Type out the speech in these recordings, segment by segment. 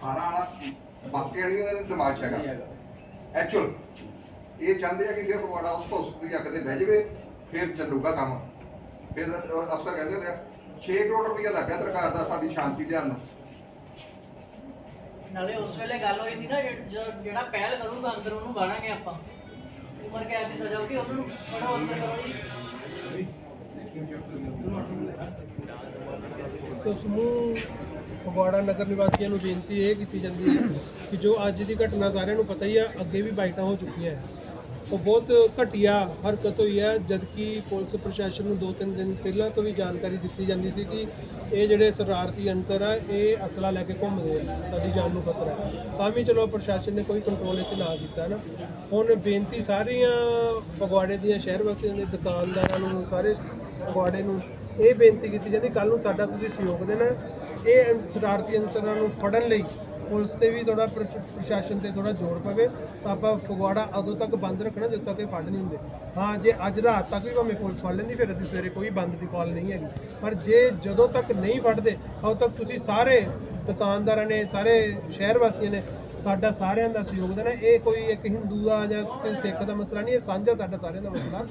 ਖਾਣਾ ਵਾਲਾ ਬਾਕੀ ਵਾਲੀ ਦਾ ਦਿਮਾਗ ਹੈਗਾ। ਐਕਚੁਅਲ ਇਹ ਚਾਹੁੰਦੇ ਆ ਕਿ ਫਿਰ ਫਗਵਾੜਾ ਉਸ ਤੋਂ ਦੀ ਅੱਗ ਤੇ ਬਹਿ ਜਾਵੇ ਫਿਰ ਚੱਲੂਗਾ ਕੰਮ। ਫਿਰ ਅਫਸਰ ਕਹਿੰਦੇ ਹੁੰਦੇ ਆ 6 ਕਰੋੜ ਰੁਪਇਆ ਲੱਗਾ ਸਰਕਾਰ ਦਾ ਸਾਡੀ ਸ਼ਾਂਤੀ ਲਿਆਉਣ ਨੂੰ। ਨਾਲੇ ਉਸ ਵੇਲੇ ਗੱਲ ਹੋਈ ਸੀ ਨਾ ਜਿਹੜਾ- ਪਹਿਲ ਕਰੂਗਾ ਅੰਦਰ ਉਹਨੂੰ ਗਾਣਾਂਗੇ ਆਪਾਂ। ਉਮਰ ਕੈਦ ਦੀ ਸਜ਼ਾ ਹੋਗੀ ਉਹਨੂੰ ਫੜੋ ਅੰਦਰ ਕਰੋ ਜੀ। ਤੋ ਸਮੂਹ ਫਗਵਾੜਾ ਨਗਰ ਨਿਵਾਸੀਆਂ ਨੂੰ ਬੇਨਤੀ ਇਹ ਕੀਤੀ ਜਾਂਦੀ ਹੈ ਕਿ ਜੋ ਅੱਜ ਦੀ ਘਟਨਾ ਸਾਰਿਆਂ ਨੂੰ ਪਤਾ ਹੀ ਆ, ਅੱਗੇ ਵੀ ਬਾਈਟਾਂ ਹੋ ਚੁੱਕੀਆਂ ਉਹ ਬਹੁਤ ਘਟੀਆ ਹਰਕਤ ਹੋਈ ਹੈ, ਜਦਕਿ ਪੁਲਿਸ ਪ੍ਰਸ਼ਾਸਨ ਨੂੰ ਦੋ ਤਿੰਨ ਦਿਨ ਪਹਿਲਾਂ ਤੋਂ ਵੀ ਜਾਣਕਾਰੀ ਦਿੱਤੀ ਜਾਂਦੀ ਸੀ ਕਿ ਇਹ ਜਿਹੜੇ ਸ਼ਰਾਰਤੀ ਅਨਸਰ ਆ, ਇਹ ਅਸਲਾ ਲੈ ਕੇ ਘੁੰਮਦੇ ਆ, ਸਾਡੀ ਜਾਨ ਨੂੰ ਖਤਰਾ ਹੈ। ਤਾਂ ਵੀ ਚਲੋ ਪ੍ਰਸ਼ਾਸਨ ਨੇ ਕੋਈ ਕੰਟਰੋਲ ਵਿੱਚ ਨਾ ਕੀਤਾ ਨਾ। ਹੁਣ ਬੇਨਤੀ ਸਾਰੀਆਂ ਫਗਵਾੜੇ ਦੀਆਂ ਸ਼ਹਿਰ ਵਾਸੀਆਂ ਦੇ ਦੁਕਾਨਦਾਰਾਂ ਨੂੰ, ਸਾਰੇ ਫਗਵਾੜੇ ਨੂੰ ਇਹ ਬੇਨਤੀ ਕੀਤੀ ਜਾਂਦੀ ਕੱਲ ਨੂੰ ਸਾਡਾ ਤੁਸੀਂ ਸਹਿਯੋਗ ਦੇਣਾ ਇਹ ਸ਼ਰਾਰਤੀ ਅਨਸਰਾਂ ਨੂੰ ਫੜਨ ਲਈ ਪੁਲਿਸ ਤੇ ਵੀ ਥੋੜਾ ਪ੍ਰਸ਼ਾਸਨ ਤੇ ਥੋੜਾ ਜ਼ੋਰ ਪਵੇ, ਤਾਂ ਆਪਾਂ ਫਗਵਾੜਾ ਉਦੋਂ ਤੱਕ ਬੰਦ ਰੱਖਣਾ, ਜਦੋਂ ਤੱਕ ਇਹ ਫੜ ਨਹੀਂ ਹੁੰਦੇ। ਹਾਂ, ਜੇ ਅੱਜ ਰਾਤ ਤੱਕ ਵੀ ਭਾਵੇਂ ਪੁਲਿਸ ਫੜ ਲੈਂਦੀ, ਫਿਰ ਅਸੀਂ ਸਵੇਰੇ ਕੋਈ ਬੰਦ ਦੀ ਕਾਲ ਨਹੀਂ ਹੈਗੀ। ਪਰ ਜੇ ਜਦੋਂ ਤੱਕ ਨਹੀਂ ਫੜਦੇ, ਉਦੋਂ ਤੱਕ ਤੁਸੀਂ ਸਾਰੇ ਦੁਕਾਨਦਾਰਾਂ ਨੇ, ਸਾਰੇ ਸ਼ਹਿਰ ਵਾਸੀਆਂ ਨੇ ਸਾਡਾ ਸਾਰਿਆਂ ਦਾ ਸਹਿਯੋਗ ਦੇਣਾ ਇਹ ਕੋਈ ਇੱਕ ਹਿੰਦੂ ਦਾ ਜਾਂ ਕਿਸੇ ਸਿੱਖ ਦਾ ਮਸਲਾ ਨਹੀਂ, ਇਹ ਸਾਂਝਾ ਸਾਡਾ ਸਾਰਿਆਂ ਦਾ ਮਸਲਾ।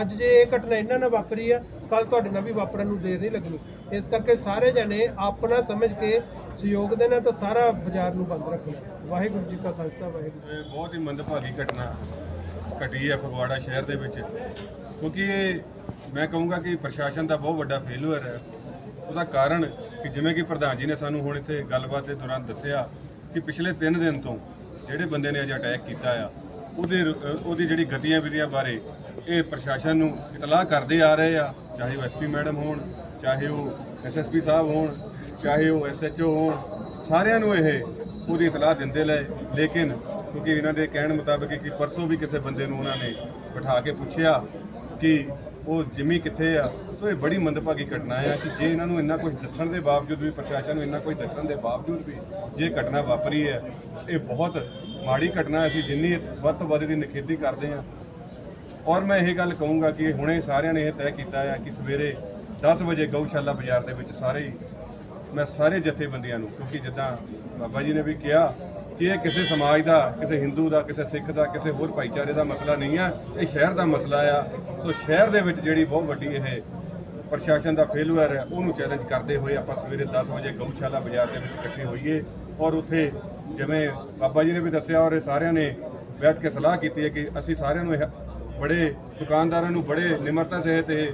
ਅੱਜ ਜੇ ਇਹ ਘਟਨਾ ਇਹਨਾਂ ਨਾਲ ਵਾਪਰੀ ਆ ਕੱਲ ਤੁਹਾਡੇ ਨਾਲ ਵੀ ਵਾਪਰਨ ਨੂੰ ਦੇਰ ਨਹੀਂ ਲੱਗਣੀ। ਇਸ ਕਰਕੇ ਸਾਰੇ ਜਣੇ ਆਪਣਾ ਸਮਝ ਕੇ ਸਹਿਯੋਗ ਦੇਣਾ ਤਾਂ ਸਾਰਾ ਬਾਜ਼ਾਰ ਨੂੰ ਬੰਦ ਰੱਖਣਾ ਵਾਹਿਗੁਰੂ ਜੀ ਕਾ ਖਾਲਸਾ, ਵਾਹਿਗੁਰੂ ਇਹ ਬਹੁਤ ਹੀ ਮੰਦਭਾਗੀ ਘਟਨਾ ਘਟੀ ਹੈ ਫਗਵਾੜਾ ਸ਼ਹਿਰ ਦੇ ਵਿੱਚ। ਕਿਉਂਕਿ ਇਹ ਮੈਂ ਕਹੂੰਗਾ ਕਿ ਪ੍ਰਸ਼ਾਸਨ ਦਾ ਬਹੁਤ ਵੱਡਾ ਫੇਲੂਅਰ ਹੈ। ਉਹਦਾ ਕਾਰਨ ਕਿ ਜਿਵੇਂ ਕਿ ਪ੍ਰਧਾਨ ਜੀ ਨੇ ਸਾਨੂੰ ਹੁਣ ਇੱਥੇ ਗੱਲਬਾਤ ਦੇ ਦੌਰਾਨ ਦੱਸਿਆ ਕਿ ਪਿਛਲੇ 3 ਦਿਨ ਤੋਂ ਜਿਹੜੇ ਬੰਦੇ ਨੇ ਅੱਜ ਅਟੈਕ ਕੀਤਾ ਆ, ਉਹਦੇ ਰ- ਉਹਦੀ ਜਿਹੜੀ ਗਤੀਆਂ ਵਿਧੀਆਂ ਬਾਰੇ ਇਹ ਪ੍ਰਸ਼ਾਸਨ ਨੂੰ ਇਤਲਾਹ ਕਰਦੇ ਆ ਰਹੇ ਆ, ਚਾਹੇ ਉਹ ਐਸਪੀ ਮੈਡਮ ਹੋਣ, ਚਾਹੇ ਉਹ ਐਸਐਸਪੀ ਸਾਹਿਬ ਹੋਣ, ਚਾਹੇ ਉਹ ਐਸਐਚਓ ਹੋਣ, ਸਾਰਿਆਂ ਨੂੰ ਇਹ ਉਹਦੀ ਇਤਲਾਹ ਦਿੰਦੇ ਲਏ। ਲੇਕਿਨ ਕਿਉਂਕਿ ਇਹਨਾਂ ਦੇ ਕਹਿਣ ਮੁਤਾਬਕ ਕਿ ਪਰਸੋਂ ਵੀ ਕਿਸੇ ਬੰਦੇ ਨੂੰ ਉਹਨਾਂ ਨੇ ਬਿਠਾ ਕੇ ਪੁੱਛਿਆ ਕਿ ਉਹ ਜਿਮੀ ਕਿੱਥੇ ਆ? ਸੋ ਇਹ ਬੜੀ ਮੰਦਭਾਗੀ ਘਟਨਾ ਆ ਕਿ ਜੇ ਇਹਨਾਂ ਨੂੰ ਇੰਨਾ ਕੁਝ ਦੱਸਣ ਦੇ ਬਾਵਜੂਦ ਵੀ, ਪ੍ਰਸ਼ਾਸਨ ਨੂੰ ਇੰਨਾ ਕੁਝ ਦੱਸਣ ਦੇ ਬਾਵਜੂਦ ਵੀ ਜੇ ਘਟਨਾ ਵਾਪਰੀ ਹੈ, ਇਹ ਬਹੁਤ ਮਾੜੀ ਘਟਨਾ ਅਸੀਂ ਜਿੰਨੀ ਵੱਧ ਤੋਂ ਵੱਧ ਦੀ ਨਿਖੇਧੀ ਕਰਦੇ ਹਾਂ। ਔਰ ਮੈਂ ਇਹ ਗੱਲ ਕਹੂੰਗਾ ਕਿ ਹੁਣੇ ਸਾਰਿਆਂ ਨੇ ਇਹ ਤੈਅ ਕੀਤਾ ਆ ਕਿ ਸਵੇਰੇ 10 ਵਜੇ ਗਊਸ਼ਾਲਾ ਬਾਜ਼ਾਰ ਦੇ ਵਿੱਚ ਸਾਰੇ ਮੈਂ ਸਾਰੇ ਜਥੇਬੰਦੀਆਂ ਨੂੰ, ਕਿਉਂਕਿ ਜਿੱਦਾਂ ਬਾਬਾ ਜੀ ਨੇ ਵੀ ਕਿਹਾ ਇਹ ਕਿਸੇ ਸਮਾਜ ਦਾ, ਕਿਸੇ ਹਿੰਦੂ ਦਾ, ਕਿਸੇ ਸਿੱਖ ਦਾ, ਕਿਸੇ ਹੋਰ ਭਾਈਚਾਰੇ ਦਾ ਮਸਲਾ ਨਹੀਂ ਆ, ਇਹ ਸ਼ਹਿਰ ਦਾ ਮਸਲਾ ਆ, ਸੋ ਸ਼ਹਿਰ ਦੇ ਵਿੱਚ ਜਿਹੜੀ ਬਹੁਤ ਵੱਡੀ ਇਹ ਪ੍ਰਸ਼ਾਸਨ ਦਾ ਫੇਲੂਅਰ ਹੈ ਉਹਨੂੰ ਚੈਲੰਜ ਕਰਦੇ ਹੋਏ ਆਪਾਂ ਸਵੇਰੇ 10 ਵਜੇ ਗਊਸ਼ਾਲਾ ਬਾਜ਼ਾਰ ਦੇ ਵਿੱਚ ਇਕੱਠੇ ਹੋਈਏ ਔਰ ਉੱਥੇ ਜਿਵੇਂ ਬਾਬਾ ਜੀ ਨੇ ਵੀ ਦੱਸਿਆ ਔਰ ਇਹ ਸਾਰਿਆਂ ਨੇ ਬੈਠ ਕੇ ਸਲਾਹ ਕੀਤੀ ਹੈ ਕਿ ਅਸੀਂ ਸਾਰਿਆਂ ਨੂੰ ਇਹ ਬੜੇ ਦੁਕਾਨਦਾਰਾਂ ਨੂੰ ਬੜੇ ਨਿਮਰਤਾ ਸਹਿਤ ਇਹ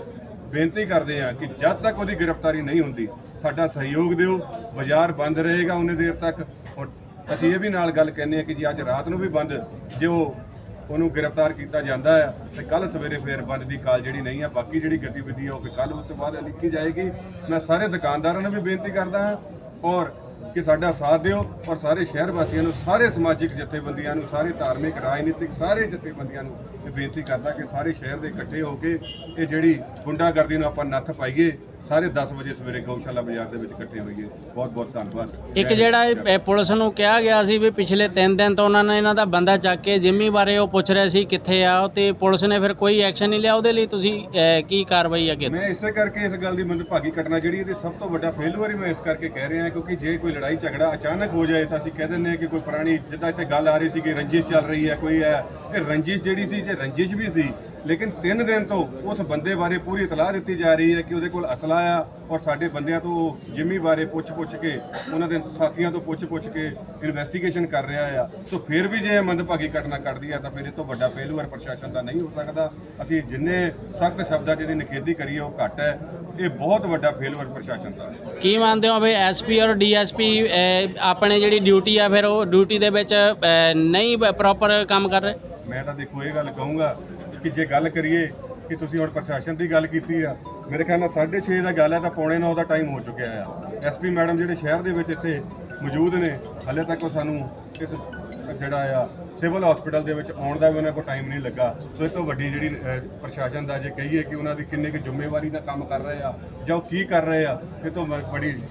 ਬੇਨਤੀ ਕਰਦੇ ਹਾਂ ਕਿ ਜਦ ਤੱਕ ਉਹਦੀ ਗ੍ਰਿਫਤਾਰੀ ਨਹੀਂ ਹੁੰਦੀ, ਸਾਡਾ ਸਹਿਯੋਗ ਦਿਓ, ਬਾਜ਼ਾਰ ਬੰਦ ਰਹੇਗਾ ਉਹਨੇ ਦੇਰ ਤੱਕ ਔਰ ਅਸੀਂ ਇਹ ਵੀ ਨਾਲ ਗੱਲ ਕਹਿੰਦੇ ਹਾਂ ਕਿ ਜੀ ਅੱਜ ਰਾਤ ਨੂੰ ਵੀ ਬੰਦ, ਜੇ ਉਹ ਉਹਨੂੰ ਗ੍ਰਿਫਤਾਰ ਕੀਤਾ ਜਾਂਦਾ ਹੈ ਤੇ ਕੱਲ ਸਵੇਰੇ ਫੇਰ ਬੰਦ ਦੀ ਕਾਲ ਜਿਹੜੀ ਨਹੀਂ ਹੈ ਬਾਕੀ ਜਿਹੜੀ ਗਤੀਵਿਧੀ ਹੈ ਉਹ ਕੱਲ ਉਸ ਤੋਂ ਬਾਅਦ ਲਿਖੀ ਜਾਏਗੀ। ਮੈਂ ਸਾਰੇ ਦੁਕਾਨਦਾਰਾਂ ਨੂੰ ਵੀ ਬੇਨਤੀ ਕਰਦਾ ਹਾਂ, ਔਰ ਕਿ ਸਾਡਾ ਸਾਥ ਦਿਓ, ਔਰ ਸਾਰੇ ਸ਼ਹਿਰ ਵਾਸੀਆਂ ਨੂੰ, ਸਾਰੇ ਸਮਾਜਿਕ ਜਥੇਬੰਦੀਆਂ ਨੂੰ, ਸਾਰੇ ਧਾਰਮਿਕ, ਰਾਜਨੀਤਿਕ ਸਾਰੇ ਜਥੇਬੰਦੀਆਂ ਨੂੰ ਇਹ ਬੇਨਤੀ ਕਰਦਾ ਕਿ ਸਾਰੇ ਸ਼ਹਿਰ ਦੇ ਇਕੱਠੇ ਹੋ ਕੇ ਇਹ ਜਿਹੜੀ ਗੁੰਡਾਗਰਦੀ ਨੂੰ ਆਪਾਂ ਨੱਥ ਪਾਈਏ ਸਾਰੇ 10 ਵਜੇ ਸਵੇਰੇ ਗਊਸ਼ਾਲਾ ਬਾਜ਼ਾਰ ਦੇ ਵਿੱਚ ਇਕੱਠੇ ਹੋਈਏ। ਬਹੁਤ ਬਹੁਤ ਧੰਨਵਾਦ। ਇੱਕ ਜਿਹੜਾ ਇਹ ਇਹ ਪੁਲਿਸ ਨੂੰ ਕਿਹਾ ਗਿਆ ਸੀ ਵੀ ਪਿਛਲੇ 3 ਦਿਨ ਤੋਂ ਉਹਨਾਂ ਨੇ ਇਹਨਾਂ ਦਾ ਬੰਦਾ ਚੱਕ ਕੇ ਜਿੰਮੀ ਬਾਰੇ ਉਹ ਪੁੱਛ ਰਹੇ ਸੀ ਕਿੱਥੇ ਆ ਉਹ ਤੇ ਪੁਲਿਸ ਨੇ ਫਿਰ ਕੋਈ ਐਕਸ਼ਨ ਨਹੀਂ ਲਿਆ। ਉਹਦੇ ਲਈ ਤੁਸੀਂ ਅਹ, ਕੀ ਕਾਰਵਾਈ ਅੱਗੇ ਮੈਂ ਇਸੇ ਕਰਕੇ ਇਸ ਗੱਲ ਦੀ ਮੰਦਭਾਗੀ ਘਟਨਾ ਜਿਹੜੀ ਇਹਦੀ ਸਭ ਤੋਂ ਵੱਡਾ ਫੇਲੂਅਰ ਹੀ ਮੈਂ ਇਸ ਕਰਕੇ ਕਹਿ ਰਿਹਾ ਕਿਉਂਕਿ ਜੇ ਕੋਈ ਲੜਾਈ ਝਗੜਾ ਅਚਾਨਕ ਹੋ ਜਾਏ ਤਾਂ ਅਸੀਂ ਕਹਿ ਦਿੰਦੇ ਹਾਂ ਕਿ ਕੋਈ ਪੁਰਾਣੀ ਜਿੱਦਾਂ ਇੱਥੇ ਗੱਲ ਆ ਰਹੀ ਸੀ ਕਿ ਰੰਜਿਸ਼ ਚੱਲ ਰਹੀ ਹੈ ਕੋਈ ਹੈ। ਇਹ ਰੰਜਿਸ਼ ਜਿਹੜੀ ਸੀ ਜੇ ਰੰਜਿਸ਼ ਵੀ ਸੀ ਲੇਕਿਨ 3 ਦਿਨ ਤੋਂ ਉਸ ਬੰਦੇ ਬਾਰੇ ਪੂਰੀ ਇਤਲਾਹ ਦਿੱਤੀ ਜਾ ਰਹੀ ਹੈ ਕਿ ਉਹਦੇ ਕੋਲ ਅਸਲਾ ਆ ਔਰ ਸਾਡੇ ਬੰਦਿਆਂ ਤੋਂ ਜਿੰਮੀ ਬਾਰੇ ਪੁੱਛ-ਪੁੱਛ ਕੇ ਉਹਨਾਂ ਦੇ ਸਾਥੀਆਂ ਤੋਂ ਪੁੱਛ-ਪੁੱਛ ਕੇ ਇਨਵੈਸਟੀਗੇਸ਼ਨ ਕਰ ਰਿਹਾ ਆ। ਸੋ ਫਿਰ ਵੀ ਜੇ ਮੰਦਭਾਗੀ ਘਟਨਾ ਘਟਦੀ ਹੈ ਤਾਂ ਫਿਰ ਇਹ ਤੋਂ ਵੱਡਾ ਫੇਲੂਅਰ ਪ੍ਰਸ਼ਾਸਨ ਦਾ ਨਹੀਂ ਹੋ ਸਕਦਾ। ਅਸੀਂ ਜਿੰਨੇ ਸਖਤ ਸ਼ਬਦਾਂ 'ਚ ਇਹਦੀ ਨਿਖੇਧੀ ਕਰੀਏ ਉਹ ਘੱਟ ਹੈ। ਇਹ ਬਹੁਤ ਵੱਡਾ ਫੇਲੂਅਰ ਪ੍ਰਸ਼ਾਸਨ ਦਾ। ਹੈ ਕੀ ਮੰਨਦੇ ਹੋ ਵੀ ਐਸਪੀ ਔਰ ਡੀਐਸਪੀ ਆਪਣੇ ਜਿਹੜੀ ਡਿਊਟੀ ਆ ਫਿਰ ਉਹ ਡਿਊਟੀ ਦੇ ਵਿੱਚ ਨਹੀਂ ਪ੍ਰੋਪਰ ਕੰਮ ਕਰ ਰਹੇ? ਮੈਂ ਤਾਂ ਦੇਖੋ ਇਹ ਗੱਲ ਕਹੂੰਗਾ ਕਿ ਜੇ ਗੱਲ ਕਰੀਏ ਕਿ ਤੁਸੀਂ ਹੁਣ ਪ੍ਰਸ਼ਾਸਨ ਦੀ ਗੱਲ ਕੀਤੀ ਆ, ਮੇਰੇ ਖਿਆਲ ਨਾਲ 6:30 ਦਾ ਗੱਲ ਹੈ ਤਾਂ ਪੌਣੇ 9 ਦਾ ਟਾਈਮ ਹੋ ਚੁੱਕਿਆ ਆ। ਐਸਪੀ ਮੈਡਮ ਜਿਹੜੇ ਸ਼ਹਿਰ ਦੇ ਵਿੱਚ ਇੱਥੇ ਮੌਜੂਦ ਨੇ, ਹਲੇ ਤੱਕ ਉਹ ਸਾਨੂੰ ਇਸ ਜਿਹੜਾ ਆ, ਸਿਵਲ ਹਸਪੀਟਲ ਦੇ ਵਿੱਚ ਆਉਣ ਦਾ ਵੀ ਉਹਨਾਂ ਕੋਲ ਟਾਈਮ ਨਹੀਂ ਲੱਗਾ। ਸੋ ਇਸ ਤੋਂ ਵੱਡੀ ਜਿਹੜੀ ਪ੍ਰਸ਼ਾਸਨ ਦਾ ਜੇ ਕਹੀਏ ਕਿ ਉਹਨਾਂ ਦੀ ਕਿੰਨੇ ਕੁ ਜ਼ਿੰਮੇਵਾਰੀ ਦਾ ਕੰਮ ਕਰ ਰਹੇ ਆ ਜਾਂ ਉਹ ਕੀ ਕਰ ਰਹੇ ਆ, ਇਹ ਤੋਂ ਮ- ਬੜੀ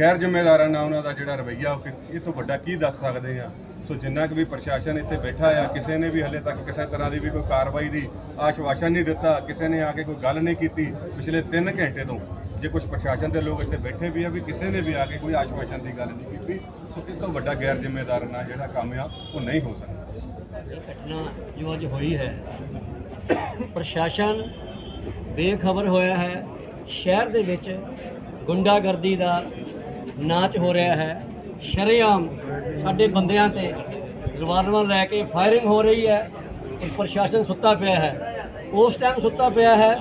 ਗੈਰ ਜ਼ਿੰਮੇਦਾਰਾਂ ਨਾਲ ਉਹਨਾਂ ਦਾ ਜਿਹੜਾ ਰਵੱਈਆ, ਉਹ ਕਿ- ਇਹ ਤੋਂ ਵੱਡਾ ਕੀ ਦੱਸ ਸਕਦੇ ਆ? ਸੋ ਜਿੰਨਾ ਕੁ ਵੀ ਪ੍ਰਸ਼ਾਸਨ ਇੱਥੇ ਬੈਠਾ ਆ, ਕਿਸੇ ਨੇ ਵੀ ਹਲੇ ਤੱਕ ਕਿਸੇ ਤਰ੍ਹਾਂ ਦੀ ਵੀ ਕੋਈ ਕਾਰਵਾਈ ਦੀ ਆਸ਼ਵਾਸਨ ਨਹੀਂ ਦਿੱਤਾ, ਕਿਸੇ ਨੇ ਆ ਕੇ ਕੋਈ ਗੱਲ ਨਹੀਂ ਕੀਤੀ ਪਿਛਲੇ 3 ਘੰਟੇ ਤੋਂ। ਜੇ ਕੁਝ ਪ੍ਰਸ਼ਾਸਨ ਦੇ ਲੋਕ ਇੱਥੇ ਬੈਠੇ ਵੀ ਆ, ਵੀ ਕਿਸੇ ਨੇ ਵੀ ਆ ਕੇ ਕੋਈ ਆਸ਼ਵਾਸਨ ਦੀ ਗੱਲ ਨਹੀਂ ਕੀਤੀ, ਸੋ ਇਹ ਤੋਂ ਵੱਡਾ ਗੈਰ ਜ਼ਿੰਮੇਦਾਰ ਨਾਲ ਜਿਹੜਾ ਕੰਮ ਆ, ਉਹ ਨਹੀਂ ਹੋ ਸਕਦਾ। ਇਹ ਘਟਨਾ ਜੋ ਅੱਜ ਹੋਈ ਹੈ, ਪ੍ਰਸ਼ਾਸਨ ਬੇਖਬਰ ਹੋਇਆ ਹੈ। ਸ਼ਹਿਰ ਦੇ ਵਿੱਚ ਗੁੰਡਾਗਰਦੀ ਦਾ ਨਾਚ ਹੋ ਰਿਹਾ ਹੈ। ਸ਼ਰੇਆਮ ਸਾਡੇ ਬੰਦਿਆਂ ਤੇ ਰਿਵਾਲਵਰ ਲੈ ਕੇ ਫਾਇਰਿੰਗ ਹੋ ਰਹੀ ਹੈ ਪ੍ਰਸ਼ਾਸਨ ਸੁੱਤਾ ਪਿਆ ਹੈ। ਉਸ ਟਾਈਮ ਸੁੱਤਾ ਪਿਆ ਹੈ,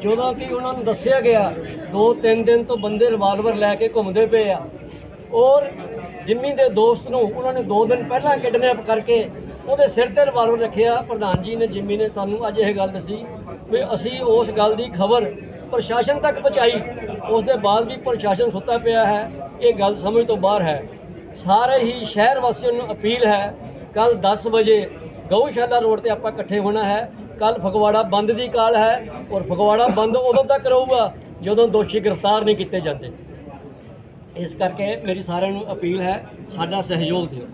ਜਦੋਂ ਕਿ ਉਹਨਾਂ ਨੂੰ ਦੱਸਿਆ ਗਿਆ, ਦੋ ਤਿੰਨ ਦਿਨ ਤੋਂ ਬੰਦੇ ਰਿਵਾਲਵਰ ਲੈ ਕੇ ਘੁੰਮਦੇ ਪਏ ਆ। ਔਰ ਜਿੰਮੀ ਦੇ ਦੋਸਤ ਨੂੰ ਉਹਨਾਂ ਨੇ 2 ਦਿਨ ਪਹਿਲਾਂ ਕਿਡਨੈਪ ਕਰਕੇ ਉਹਦੇ ਸਿਰ ਤੇ ਰਿਵਾਲਵਰ ਰੱਖਿਆ। ਪ੍ਰਧਾਨ ਜੀ ਨੇ, ਜਿੰਮੀ ਨੇ ਸਾਨੂੰ ਅੱਜ ਇਹ ਗੱਲ ਦੱਸੀ ਵੀ ਅਸੀਂ ਉਸ ਗੱਲ ਦੀ ਖਬਰ ਪ੍ਰਸ਼ਾਸਨ ਤੱਕ ਪਹੁੰਚਾਈ। ਉਸ ਦੇ ਬਾਅਦ ਵੀ ਪ੍ਰਸ਼ਾਸਨ ਸੁੱਤਾ ਪਿਆ ਹੈ। ਇਹ ਗੱਲ ਸਮਝ ਤੋਂ ਬਾਹਰ ਹੈ। ਸਾਰੇ ਹੀ ਸ਼ਹਿਰ ਵਾਸੀਆਂ ਨੂੰ ਅਪੀਲ ਹੈ ਕੱਲ 10 ਵਜੇ ਗਊਸ਼ਾਲਾ ਰੋਡ ਤੇ ਆਪਾਂ ਇਕੱਠੇ ਹੋਣਾ ਹੈ। ਕੱਲ ਫਗਵਾੜਾ ਬੰਦ ਦੀ ਕਾਲ ਹੈ ਔਰ ਫਗਵਾੜਾ ਬੰਦ ਉਦੋਂ ਤੱਕ ਰਹੂਗਾ ਜਦੋਂ ਦੋਸ਼ੀ ਗ੍ਰਿਫਤਾਰ ਨਹੀਂ ਕੀਤੇ ਜਾਂਦੇ। ਇਸ ਕਰਕੇ ਮੇਰੀ ਸਾਰਿਆਂ ਨੂੰ ਅਪੀਲ ਹੈ, ਸਾਡਾ ਸਹਿਯੋਗ ਦਿਓ।